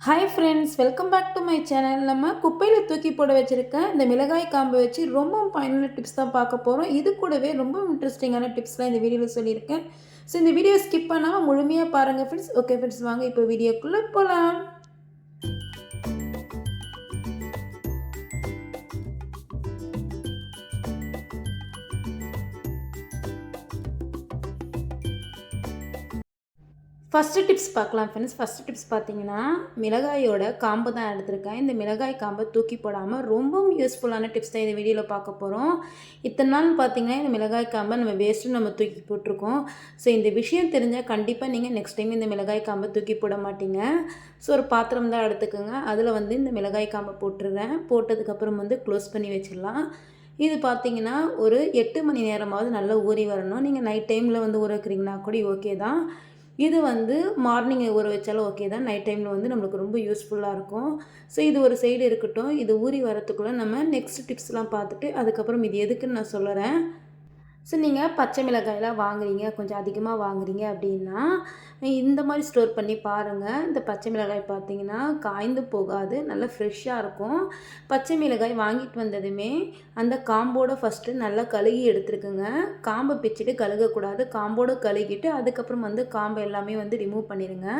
Hi friends welcome back to my channel நம்ம குப்பையில் தூக்கி போட வச்சுருக்க இந்த மிளகாய் காம்பை வச்சு ரொம்ப பயனுள்ள டிப்ஸ் தான் பார்க்க போகிறோம் இது கூடவே ரொம்ப இன்ட்ரெஸ்டிங்கான டிப்ஸ்லாம் இந்த வீடியோவில் சொல்லியிருக்கேன். ஸோ இந்த வீடியோ ஸ்கிப் பண்ணாமல் முழுமையாக பாருங்கள் ஃப்ரெண்ட்ஸ் ஓகே ஃப்ரெண்ட்ஸ் வாங்க இப்போ வீடியோக்குள்ளே போகலாம் ஃபஸ்ட்டு டிப்ஸ் பார்க்கலாம் ஃப்ரெண்ட்ஸ் ஃபஸ்ட்டு டிப்ஸ் பார்த்தீங்கன்னா மிளகாயோட காம்பு தான் எடுத்திருக்கேன். இந்த மிளகாய் காம்பை தூக்கி போடாமல் ரொம்பவும் யூஸ்ஃபுல்லான டிப்ஸ் தான் இந்த வீடியோவில் பார்க்க போகிறோம் இத்தனை நாள் பார்த்தீங்கன்னா இந்த மிளகாய் காம்பை நம்ம வேஸ்ட்டு நம்ம தூக்கி போட்டிருக்கோம். ஸோ இந்த விஷயம் தெரிஞ்சால் கண்டிப்பாக நீங்கள் நெக்ஸ்ட் டைம் இந்த மிளகாய் காம்பை தூக்கி போட மாட்டீங்க. ஸோ ஒரு பாத்திரம் தான் எடுத்துக்கோங்க. அதில் வந்து இந்த மிளகாய் காம்பை போட்டுருவேன் போட்டதுக்கப்புறம் வந்து க்ளோஸ் பண்ணி வச்சிடலாம். இது பார்த்தீங்கன்னா ஒரு எட்டு மணி நேரமாவது நல்லா ஊறி வரணும். நீங்கள் நைட் டைமில் வந்து ஊற வைக்கிறீங்கன்னா கூட ஓகே தான். இது வந்து மார்னிங் ஊற வச்சாலும் ஓகே தான். நைட் டைமில் வந்து நம்மளுக்கு ரொம்ப யூஸ்ஃபுல்லாக இருக்கும். ஸோ இது ஒரு சைடு இருக்கட்டும். இது ஊறி வரத்துக்குள்ளே நம்ம நெக்ஸ்ட் டிப்ஸ்லாம் பார்த்துட்டு அதுக்கப்புறம் இது எதுக்குன்னு நான் சொல்லுறேன் ஸோ நீங்கள் பச்சை மிளகாயெல்லாம் வாங்குறீங்க கொஞ்சம் அதிகமாக வாங்குறீங்க அப்படின்னா இந்த மாதிரி ஸ்டோர் பண்ணி பாருங்கள் இந்த பச்சை மிளகாய் பார்த்தீங்கன்னா காய்ந்து போகாது நல்லா ஃப்ரெஷ்ஷாக இருக்கும். பச்சை மிளகாய் வாங்கிட்டு வந்ததுமே அந்த காம்போடு ஃபஸ்ட்டு நல்லா கழுகி எடுத்துருக்குங்க. காம்பை பிச்சுட்டு கழுகக்கூடாது. காம்போடு கழுகிட்டு அதுக்கப்புறம் வந்து காம்பை எல்லாமே வந்து ரிமூவ் பண்ணிடுங்க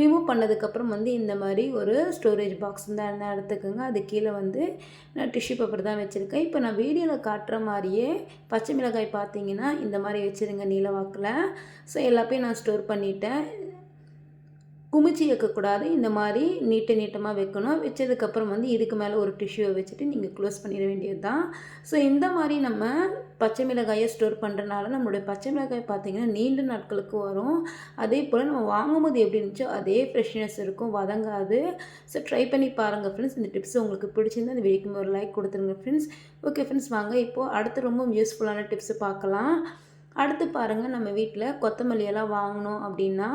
ரிமூவ் பண்ணதுக்கப்புறம் வந்து இந்த மாதிரி ஒரு ஸ்டோரேஜ் பாக்ஸ் தான் இருந்தால் எடுத்துக்கோங்க. அது கீழே வந்து நான் டிஷ்யூ பேப்பர் தான் வச்சுருக்கேன். இப்போ நான் வீடியோவில் காட்டுற மாதிரியே பச்சை மிளகாய் பார்த்தீங்கன்னா இந்த மாதிரி வச்சுருங்க நீலவாக்கில் ஸோ எல்லாத்தையும் நான் ஸ்டோர் பண்ணிட்டேன். குமிச்சி வைக்கக்கூடாது. இந்த மாதிரி நீட்டு நீட்டமாக வைக்கணும். வச்சதுக்கப்புறம் வந்து இதுக்கு மேலே ஒரு டிஷ்யூவை வச்சுட்டு நீங்கள் க்ளோஸ் பண்ணிட வேண்டியது தான் ஸோ இந்த மாதிரி நம்ம பச்சை மிளகாயை ஸ்டோர் பண்ணுறனால நம்மளுடைய பச்சை மிளகாய் பார்த்திங்கன்னா நீண்ட நாட்களுக்கு வரும். அதே போல் நம்ம வாங்கும்போது எப்படி இருந்துச்சோ அதே ஃப்ரெஷ்னஸ் இருக்கும். வதங்காது. ஸோ ட்ரை பண்ணி பாருங்கள் ஃப்ரெண்ட்ஸ் இந்த டிப்ஸ் உங்களுக்கு பிடிச்சிருந்தா இந்த வீடியோக்கு ஒரு லைக் கொடுத்துருங்க ஃப்ரெண்ட்ஸ் ஓகே ஃப்ரெண்ட்ஸ் வாங்க. இப்போது அடுத்து ரொம்ப யூஸ்ஃபுல்லான டிப்ஸை பார்க்கலாம். அடுத்து பாருங்கள் நம்ம வீட்டில் கொத்தமல்லியெல்லாம் வாங்கினோம் அப்படின்னா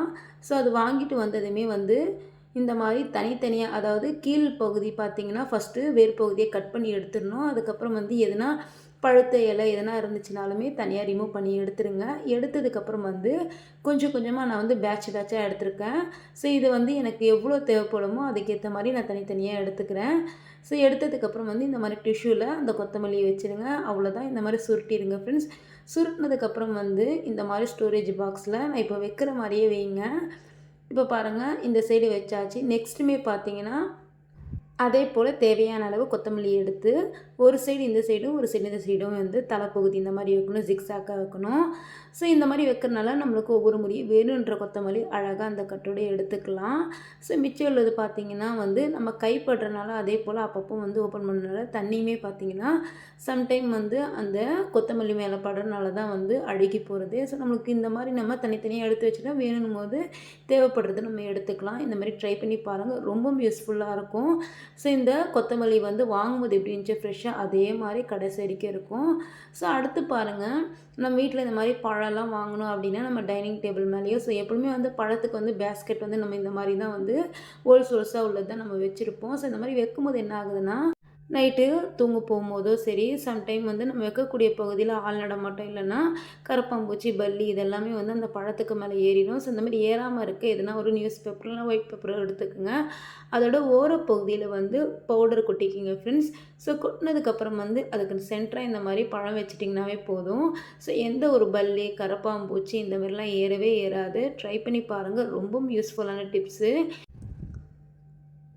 ஸோ அது வாங்கிட்டு வந்ததுமே வந்து இந்த மாதிரி தனித்தனியாக அதாவது கீழ் பகுதி பார்த்திங்கன்னா ஃபஸ்ட்டு வேர் பகுதியை கட் பண்ணி எடுத்துடணும். அதுக்கப்புறம் வந்து எதுனா பழுத்த இலை எதனா இருந்துச்சுனாலுமே தனியாக ரிமூவ் பண்ணி எடுத்துருங்க. எடுத்ததுக்கப்புறம் வந்து கொஞ்சம் கொஞ்சமாக நான் வந்து பேட்ச் பேட்சாக எடுத்திருக்கேன். ஸோ இது வந்து எனக்கு எவ்வளோ தேவைப்படுமோ அதுக்கேற்ற மாதிரி நான் தனித்தனியாக எடுத்துக்கிறேன். ஸோ எடுத்ததுக்கப்புறம் வந்து இந்த மாதிரி டிஷ்யூவில் அந்த கொத்தமல்லியை வச்சுருங்க. அவ்வளோதான் இந்த மாதிரி சுருட்டிடுங்க ஃப்ரெண்ட்ஸ் சுருட்டினதுக்கப்புறம் வந்து இந்த மாதிரி ஸ்டோரேஜ் பாக்ஸில் நான் இப்போ வைக்கிற மாதிரியே வைங்க. இப்போ பாருங்கள் இந்த சைடு வச்சாச்சு. நெக்ஸ்ட்டுமே பார்த்தீங்கன்னா அதே போல் தேவையான அளவு கொத்தமல்லி எடுத்து ஒரு சைடு இந்த சைடும் ஒரு சைடு இந்த சைடும் வந்து தலைப்பகுதி இந்த மாதிரி வைக்கணும் ஜிக்ஸாக்காக வைக்கணும். ஸோ இந்த மாதிரி வைக்கிறனால நம்மளுக்கு ஒவ்வொரு முறையும் வேணுன்ற கொத்தமல்லி அழகாக அந்த கட்டோடு எடுத்துக்கலாம். ஸோ மிச்சம் உள்ளது பார்த்திங்கன்னா வந்து நம்ம கைப்படுறனால அதே போல் அப்பப்போ வந்து ஓப்பன் பண்ணனால தண்ணியுமே பார்த்திங்கன்னா சம்டைம் வந்து அந்த கொத்தமல்லி மேலே படுறதுனால தான் வந்து அழுகி போகிறது ஸோ நம்மளுக்கு இந்த மாதிரி நம்ம தனித்தனியாக எடுத்து வச்சுட்டா வேணும் போது தேவைப்படுறது நம்ம எடுத்துக்கலாம். இந்த மாதிரி ட்ரை பண்ணி பாருங்கள் ரொம்ப யூஸ்ஃபுல்லாக இருக்கும். ஸோ இந்த கொத்தமல்லி வந்து வாங்கும்போது எப்படி இருந்துச்சு? ஃப்ரெஷ்ஷாக அதே மாதிரி கடைசி வரைக்கும் இருக்கும். ஸோ அடுத்து பாருங்கள் நம்ம வீட்டில் இந்த மாதிரி பழம்லாம் வாங்கணும் அப்படின்னா நம்ம டைனிங் டேபிள் மேலேயோ ஸோ எப்பவுமே வந்து பழத்துக்கு வந்து பேஸ்கெட் வந்து நம்ம இந்த மாதிரி தான் வந்து ஹோல்ஸ் ஹோல்ஸாக உள்ளது தான் நம்ம வச்சுருப்போம். ஸோ இந்த மாதிரி வைக்கும்போது என்ன ஆகுதுன்னா நைட்டு தூங்க போகும்போதோ சரி சம்டைம் வந்து நம்ம வைக்கக்கூடிய பகுதியில் ஆள் நடமாட்டம் இல்லைன்னா கரப்பாம்பூச்சி பல்லி இதெல்லாமே வந்து அந்த பழத்துக்கு மேலே ஏறிடும். ஸோ இந்த மாதிரி ஏறாமல் இருக்க எதுனா ஒரு நியூஸ் பேப்பர்லாம் ஒயிட் பேப்பர் எடுத்துக்கோங்க. அதோட ஓரப்பகுதியில் வந்து பவுடர் கொட்டிக்கிங்க ஃப்ரெண்ட்ஸ் ஸோ கொட்டினதுக்கப்புறம் வந்து அதுக்கு சென்டராக இந்த மாதிரி பழம் வச்சிட்டிங்கனாவே போதும். ஸோ எந்த ஒரு பல்லி கரப்பாம்பூச்சி இந்த மாதிரிலாம் ஏறவே ஏறாது. ட்ரை பண்ணி பாருங்கள் ரொம்பவும் யூஸ்ஃபுல்லான டிப்ஸு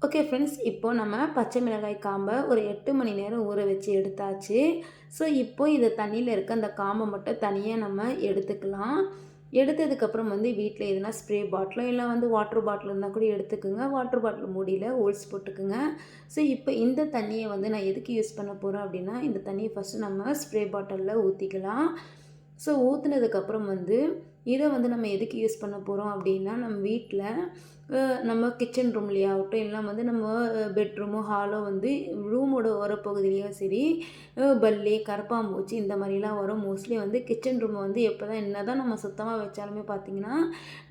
ஓகே ஃப்ரெண்ட்ஸ் இப்போது நம்ம பச்சை மிளகாய் காம்பை ஒரு எட்டு மணி நேரம் ஊற வச்சு எடுத்தாச்சு. ஸோ இப்போ இந்த தண்ணியில் இருக்க அந்த காம்பை மட்டும் தனியாக நம்ம எடுத்துக்கலாம். எடுத்ததுக்கப்புறம் வந்து வீட்டில் எதுனா ஸ்ப்ரே பாட்டிலோ இல்லை வந்து வாட்டர் பாட்டில் இருந்தால் கூட எடுத்துக்கோங்க. வாட்டர் பாட்டில் மூடியில் ஹோல்ஸ் போட்டுக்குங்க. ஸோ இப்போ இந்த தண்ணியை வந்து நான் எதுக்கு யூஸ் பண்ண போகிறேன் அப்படின்னா இந்த தண்ணியை ஃபஸ்ட்டு நம்ம ஸ்ப்ரே பாட்டிலில் ஊற்றிக்கலாம் ஸோ ஊற்றுனதுக்கப்புறம் வந்து இதை வந்து நம்ம எதுக்கு யூஸ் பண்ண போகிறோம் அப்படின்னா நம்ம வீட்டில் நம்ம கிச்சன் ரூம்லேயே ஆகட்டும் எல்லாம் வந்து நம்ம பெட்ரூமோ ஹாலோ வந்து ரூமோட ஓரப்பகுதியிலையும் சரி பல்லி கரப்பாம்பூச்சி இந்த மாதிரிலாம் வரும். மோஸ்ட்லி வந்து கிச்சன் ரூமை வந்து எப்போ தான் என்ன தான் நம்ம சுத்தமாக வச்சாலுமே பார்த்திங்கன்னா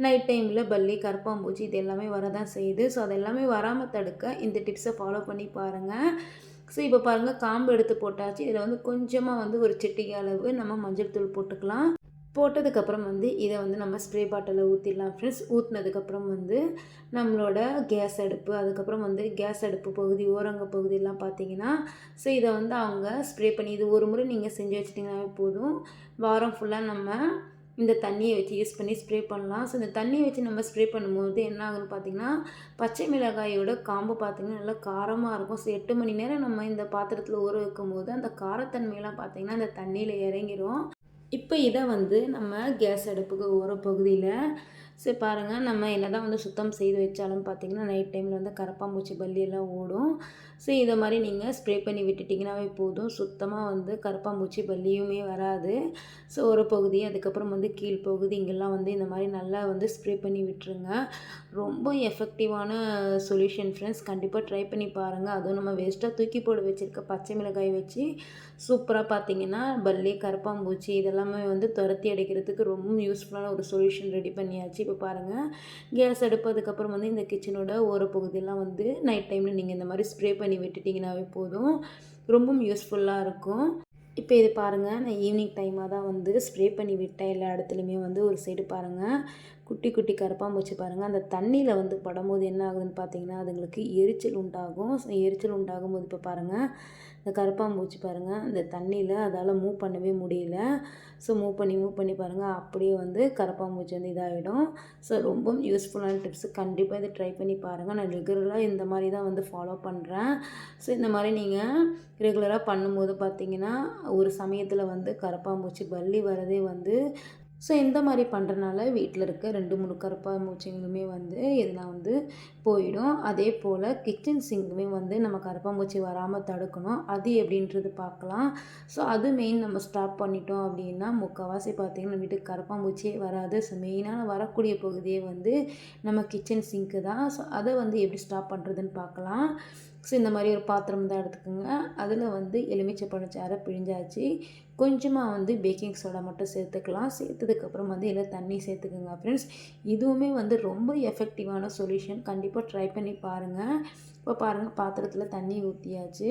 நைட் டைமில் பல்லி கரப்பாம்பூச்சி இது எல்லாமே வரதான் செய்யுது. ஸோ அது எல்லாமே வராமல் தடுக்க இந்த டிப்ஸை ஃபாலோ பண்ணி பாருங்கள் ஸோ இப்போ பாருங்கள் காம்பு எடுத்து போட்டாச்சு. இதில் வந்து கொஞ்சமாக வந்து ஒரு சிட்டிகை அளவு நம்ம மஞ்சள் தூள் போட்டுக்கலாம். போட்டதுக்கப்புறம் வந்து இதை வந்து நம்ம ஸ்ப்ரே பாட்டிலில் ஊற்றிடலாம் ஃப்ரெண்ட்ஸ் ஊற்றினதுக்கப்புறம் வந்து நம்மளோட கேஸ் அடுப்பு அதுக்கப்புறம் வந்து கேஸ் அடுப்பு பகுதி ஓரங்க பகுதியெல்லாம் பார்த்தீங்கன்னா ஸோ இதை வந்து அவங்க ஸ்ப்ரே பண்ணி இது ஒரு முறை நீங்கள் செஞ்சு வச்சிட்டிங்கனாவே போதும். வாரம் ஃபுல்லாக நம்ம இந்த தண்ணியை வச்சு யூஸ் பண்ணி ஸ்ப்ரே பண்ணலாம். ஸோ இந்த தண்ணியை வச்சு நம்ம ஸ்ப்ரே பண்ணும்போது என்ன ஆகுன்னு பார்த்தீங்கன்னா பச்சை மிளகாயோட காம்பு பார்த்திங்கன்னா நல்லா காரமாக இருக்கும். ஸோ எட்டு மணி நேரம் நம்ம இந்த பாத்திரத்தில் ஊற வைக்கும் போது அந்த காரத்தன்மையெல்லாம் பார்த்திங்கன்னா அந்த தண்ணியில் இறங்கிடும் இப்போ இதை வந்து நம்ம கேஸ் அடுப்புக்கு ஓர பகுதியில் சரி பாருங்கள் நம்ம என்ன தான் வந்து சுத்தம் செய்து வச்சாலும் பார்த்திங்கன்னா நைட் டைமில் வந்து கரப்பாம்பூச்சி பல்லியெல்லாம் ஓடும். ஸோ இதை மாதிரி நீங்கள் ஸ்ப்ரே பண்ணி விட்டுட்டிங்கனாவே போதும். சுத்தமாக வந்து கரப்பாம்பூச்சி பல்லியுமே வராது. ஸோ ஒரு பகுதி அதுக்கப்புறம் வந்து கீழ்ப்பகுதி இங்கெல்லாம் வந்து இந்த மாதிரி நல்லா வந்து ஸ்ப்ரே பண்ணி விட்டுருங்க. ரொம்ப எஃபெக்டிவான சொல்யூஷன் ஃப்ரெண்ட்ஸ் கண்டிப்பாக ட்ரை பண்ணி பாருங்கள் அதுவும் நம்ம வேஸ்ட்டாக தூக்கி போட வச்சுருக்க பச்சை மிளகாய் வச்சு சூப்பராக பார்த்தீங்கன்னா பல்லி கரப்பாம்பூச்சி இதெல்லாமே வந்து துரத்தி அடிக்கிறதுக்கு ரொம்ப யூஸ்ஃபுல்லான ஒரு சொல்யூஷன் ரெடி பண்ணியாச்சு. இப்போ பாருங்கள் கேஸ் அடுப்பு அதுக்கப்புறம் வந்து இந்த கிச்சனோட ஒரு பகுதியெல்லாம் வந்து நைட் டைமில் நீங்கள் இந்த மாதிரி ஸ்ப்ரே பண்ணி பண்ணி விட்டுட்டிங்கனாவே போதும். ரொம்பவும் யூஸ்ஃபுல்லாக இருக்கும். இப்போ இது பாருங்கள் நான் ஈவினிங் டைமாக தான் வந்து ஸ்ப்ரே பண்ணி விட்டேன். எல்லா இடத்துலையுமே வந்து ஒரு சைடு பாருங்கள் குட்டி குட்டி கரப்பாம்பூச்சி பாருங்கள் அந்த தண்ணியில் வந்து படும்போது என்ன ஆகுதுன்னு பார்த்தீங்கன்னா அதுங்களுக்கு எரிச்சல் உண்டாகும். எரிச்சல் உண்டாகும் போது இப்போ பாருங்கள் இந்த கரப்பாம்பூச்சி பாருங்கள் இந்த தண்ணியில் அதால் மூவ் பண்ணவே முடியல. ஸோ மூவ் பண்ணி மூவ் பண்ணி பாருங்கள் அப்படியே வந்து கரப்பாம்பூச்சி வந்து இதாகிடும் ஸோ ரொம்ப யூஸ்ஃபுல்லான டிப்ஸ் கண்டிப்பாக இதை ட்ரை பண்ணி பாருங்கள் நான் ரெகுலராக இந்த மாதிரி தான் வந்து ஃபாலோ பண்ணுறேன் ஸோ இந்த மாதிரி நீங்கள் ரெகுலராக பண்ணும்போது பார்த்தீங்கன்னா ஒரு சமயத்தில் வந்து கரப்பாம்பூச்சி பல்லி வரதே வந்து ஸோ இந்த மாதிரி பண்ணுறனால வீட்டில் இருக்க ரெண்டு மூணு கரப்பாம்பூச்சிங்களுமே வந்து இதெல்லாம் வந்து போயிடும். அதே போல் கிச்சன் சிங்குமே வந்து நம்ம கருப்பாம்பூச்சி வராமல் தடுக்கணும். அது எப்படின்றது பார்க்கலாம். ஸோ அது மெயின் நம்ம ஸ்டாப் பண்ணிட்டோம் அப்படின்னா முக்கால்வாசி பார்த்திங்கன்னா வீட்டுக்கு கருப்பாம்பூச்சியே வராது. ஸோ மெயினான வரக்கூடிய பகுதியே வந்து நம்ம கிச்சன் சிங்க்கு தான். ஸோ அதை வந்து எப்படி ஸ்டாப் பண்ணுறதுன்னு பார்க்கலாம். ஸோ இந்த மாதிரி ஒரு பாத்திரம் தான் எடுத்துக்கோங்க. அதில் வந்து எலுமிச்சை பழச்சாரை பிழிஞ்சாச்சு. கொஞ்சமாக வந்து பேக்கிங் சோடா மட்டும் சேர்த்துக்கலாம். சேர்த்ததுக்கப்புறம் வந்து இதில் தண்ணி சேர்த்துக்கோங்க ஃப்ரெண்ட்ஸ் இதுவுமே வந்து ரொம்ப எஃபெக்டிவான சொல்யூஷன் கண்டிப்பாக ட்ரை பண்ணி பாருங்கள் இப்போ பாருங்கள் பாத்திரத்தில் தண்ணி ஊற்றியாச்சு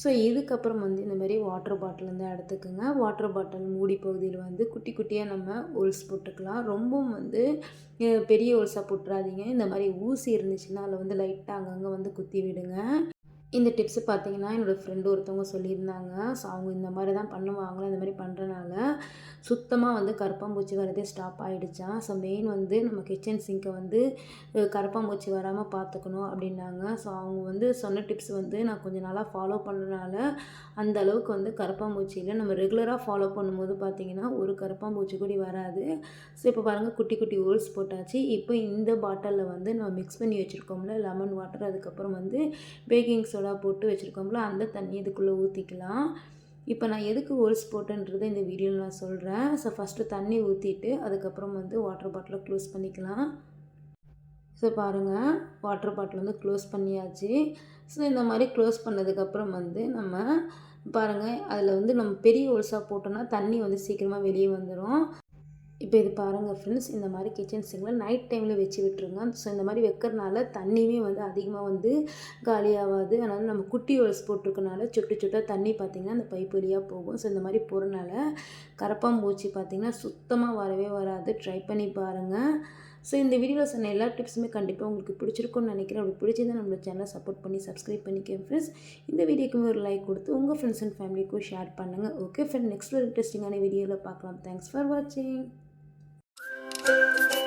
ஸோ இதுக்கப்புறம் வந்து இந்த மாதிரி வாட்டர் பாட்டில் வந்து எடுத்துக்கோங்க. வாட்டர் பாட்டில் மூடி பகுதியில் வந்து குட்டி குட்டியாக நம்ம ஹோல்ஸ் போட்டுக்கலாம். ரொம்பவும் வந்து பெரிய ஹோல்ஸாக போட்டுறாதீங்க. இந்த மாதிரி ஊசி இருந்துச்சுன்னா அதில் வந்து லைட்டாக அங்கங்கே வந்து குத்தி விடுங்க. இந்த டிப்ஸு பார்த்தீங்கன்னா என்னோடய ஃப்ரெண்டு ஒருத்தவங்க சொல்லியிருந்தாங்க. ஸோ அவங்க இந்த மாதிரி தான் பண்ணுவாங்களோ இந்த மாதிரி பண்ணுறனால சுத்தமாக வந்து கரப்பாம்பூச்சி வரதே ஸ்டாப் ஆகிடுச்சான் ஸோ மெயின் வந்து நம்ம கிச்சன் சிங்கை வந்து கரப்பாம்பூச்சி வராமல் பார்த்துக்கணும் அப்படின்னாங்க. ஸோ அவங்க வந்து சொன்ன டிப்ஸ் வந்து நான் கொஞ்சம் நாளாக ஃபாலோ பண்ணுறனால அந்த அளவுக்கு வந்து கரப்பாம்பூச்சியில் நம்ம ரெகுலராக ஃபாலோ பண்ணும்போது பார்த்திங்கன்னா ஒரு கரப்பாம்பூச்சி கூட வராது. ஸோ இப்போ பாருங்கள் குட்டி குட்டி ஹோல்ஸ் போட்டாச்சு. இப்போ இந்த பாட்டிலில் வந்து நம்ம மிக்ஸ் பண்ணி வச்சுருக்கோம்ல லெமன் வாட்டர் அதுக்கப்புறம் வந்து பேக்கிங் சோடா போட்டு வச்சுருக்கோம்ல அந்த தண்ணி இதுக்குள்ளே ஊற்றிக்கலாம் இப்போ நான் எதுக்கு ஹோல்ஸ் போட்டேன்றதை இந்த வீடியோவில் நான் சொல்கிறேன் ஸோ ஃபஸ்ட்டு தண்ணி ஊற்றிட்டு அதுக்கப்புறம் வந்து வாட்டர் பாட்டிலை க்ளோஸ் பண்ணிக்கலாம். ஸோ பாருங்கள் வாட்டர் பாட்டில் வந்து க்ளோஸ் பண்ணியாச்சு. ஸோ இந்த மாதிரி க்ளோஸ் பண்ணதுக்கப்புறம் வந்து நம்ம பாருங்கள் அதில் வந்து நம்ம பெரிய ஹோல்ஸாக போட்டோன்னா தண்ணி வந்து சீக்கிரமாக வெளியே வந்துடும் இப்போ இது பாருங்கள் ஃப்ரெண்ட்ஸ் இந்த மாதிரி கிச்சன் சிங்கில் நைட் டைமில் வச்சு விட்டுருங்க. ஸோ இந்த மாதிரி வைக்கிறனால தண்ணியுமே வந்து அதிகமாக வந்து காலியாகாது அதனால் நம்ம குட்டி ஒல்ஸ் போட்டிருக்கனால சுட்டு சுட்டாக தண்ணி பார்த்திங்கன்னா அந்த பைப் வழியாக போகும். ஸோ இந்த மாதிரி போகிறனால கரப்பாம்பூச்சி பார்த்திங்கன்னா சுத்தமாக வரவே வராது. ட்ரை பண்ணி பாருங்கள் ஸோ இந்த வீடியோவில் சொன்ன எல்லா டிப்ஸுமே கண்டிப்பாக உங்களுக்கு பிடிச்சிருக்கும்னு நினைக்கிறேன். அப்படி பிடிச்சிருந்தா நம்மளோட சேனலை சப்போர்ட் பண்ணி சப்ஸ்கிரைப் பண்ணிக்கேன் ஃப்ரெண்ட்ஸ் இந்த வீடியோக்குமே ஒரு லைக் கொடுத்து உங்கள் ஃப்ரெண்ட்ஸ் அண்ட் ஃபேமிலிக்கும் ஷேர் பண்ணுங்கள் ஓகே ஃப்ரெண்ட் நெக்ஸ்ட் ஒரு இன்ட்ரெஸ்டிங்கான வீடியோவில் பார்க்கலாம். தேங்க்ஸ் ஃபார் வாட்சிங் Música